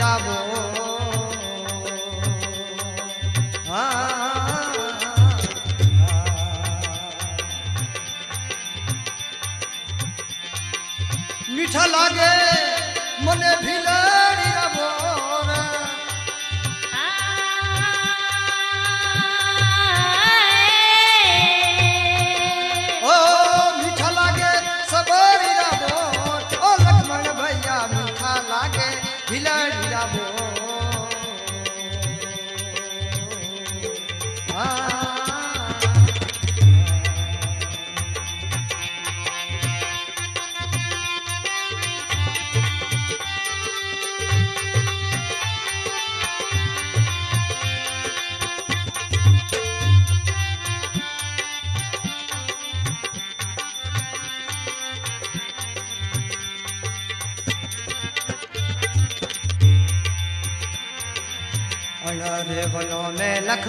સબરીરાવો મીઠા લાગે મને ભીલડી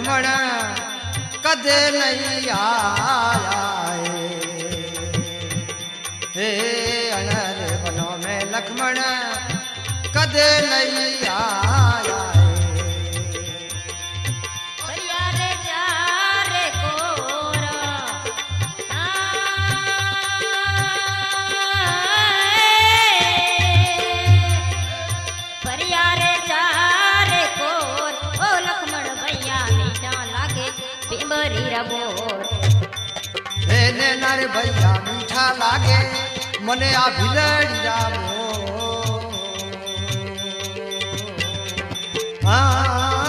લક્ષ્મણ કદે નહીં આયા હે અણર બનો મેં લક્ષ્મણ કદે નહીં આયા બોર હે ને નારે ભૈયા મીઠા લાગે મને આ ભીલડી જાવો હા.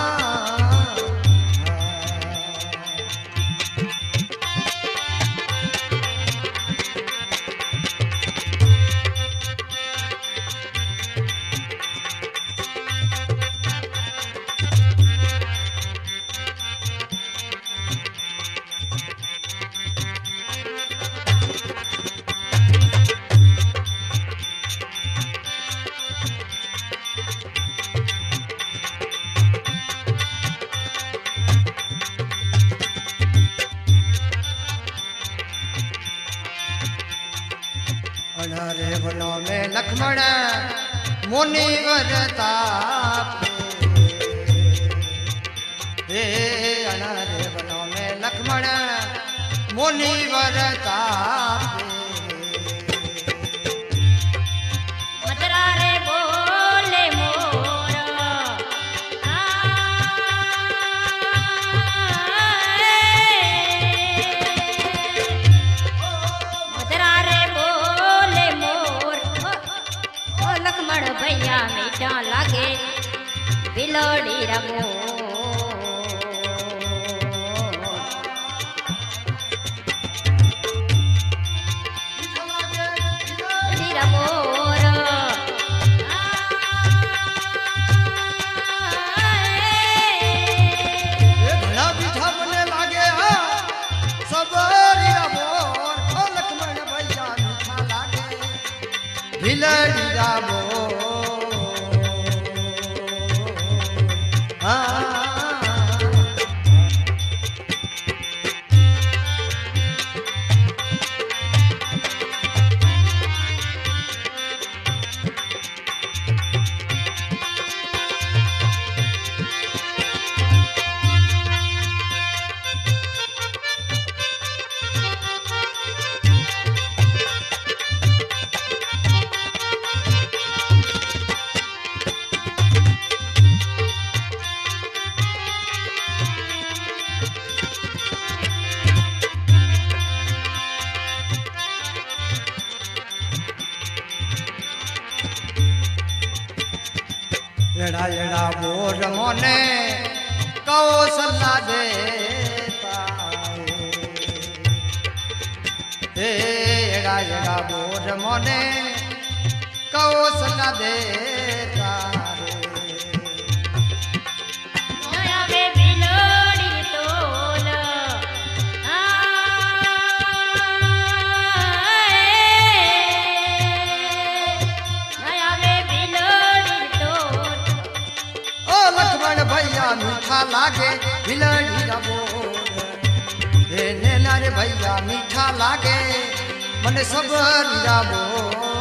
મોની વરતા લખમણ ભૈયા મીઠા લાગે બિલોડી રમો ભીલડી રામો. હે એડા એડા બોર મોને કૌશલા દેતા ભૈયા મીઠા લાગે ભીલડી રબો હે નેના રે ભૈયા મીઠા લાગે. મને સબર રાબો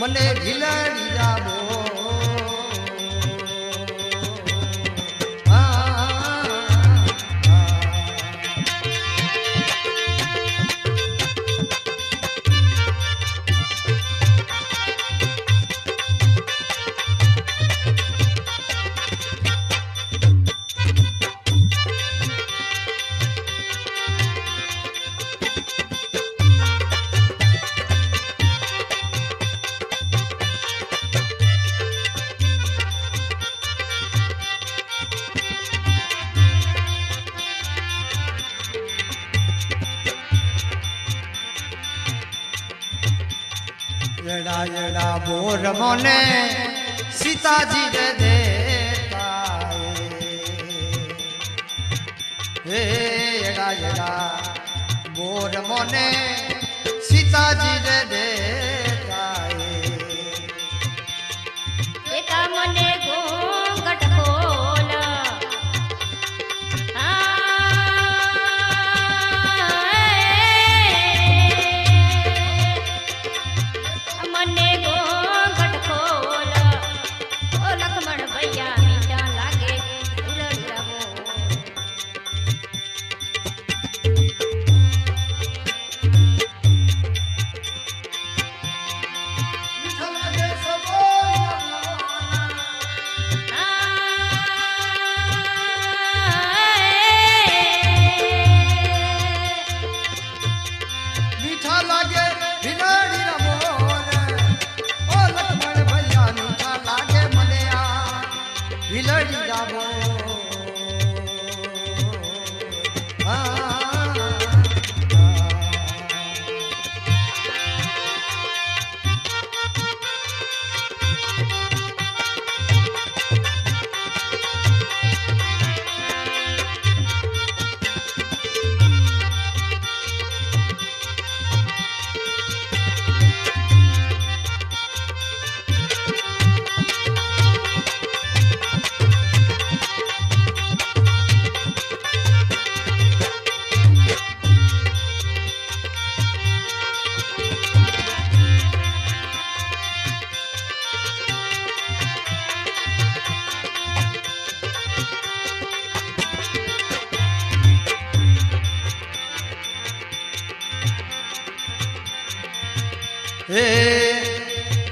મને ભીલડી રાબો મને સીતાજી રે દેતા હે એડા એડા બોર મને સીતાજી રે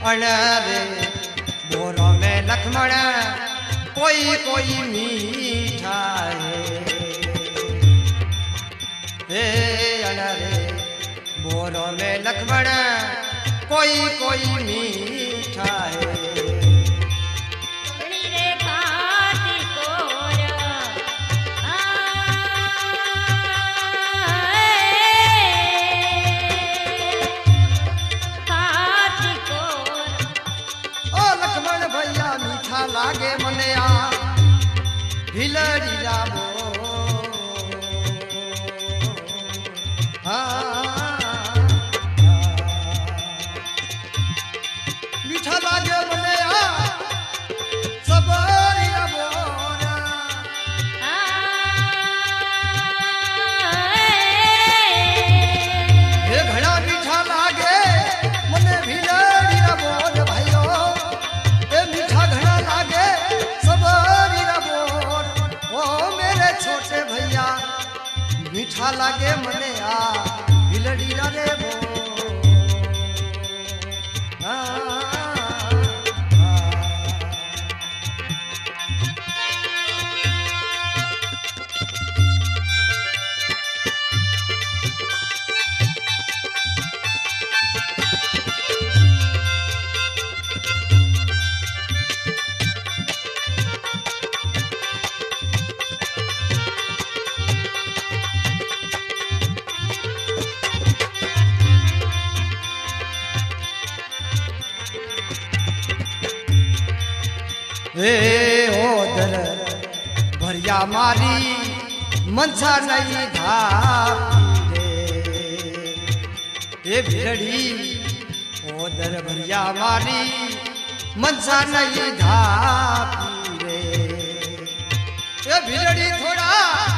અણરે મોરો મે લખમણ કોઈ કોઈ મીઠા હે હે અણરે મોરો મે લખમણ કોઈ કોઈ મીઠા હે લાગે મને આ. ભીલડી રાબો મીઠા લાગે મને આ. હે ઓદર ભર્યા મારી મનસા નહીં ધાપી હે ભીલડી ઓદર ભર્યા મારી મનસા નહીં ધાપી રે. એ ભીલડી થોડા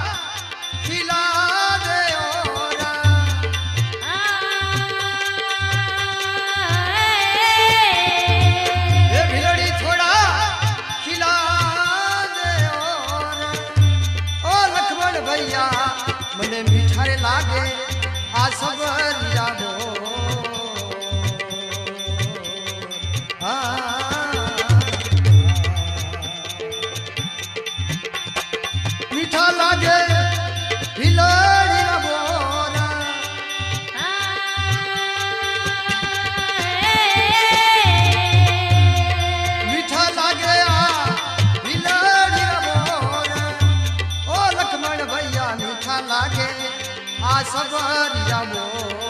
લાગે આ સબરિયા મોર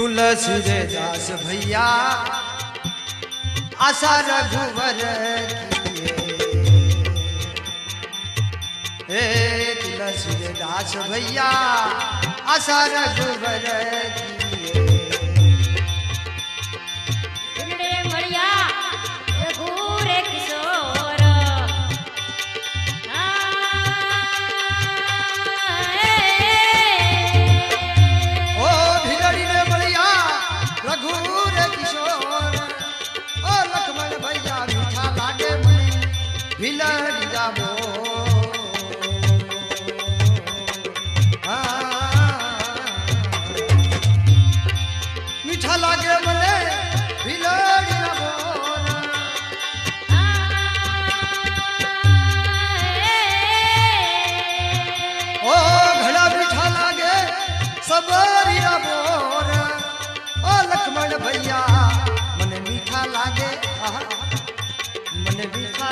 તુલસી રે દાસ ભૈયા આશા રઘુવર હે તુલસી રે દાસ ભૈયા આશા રઘુવર કી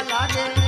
লাগে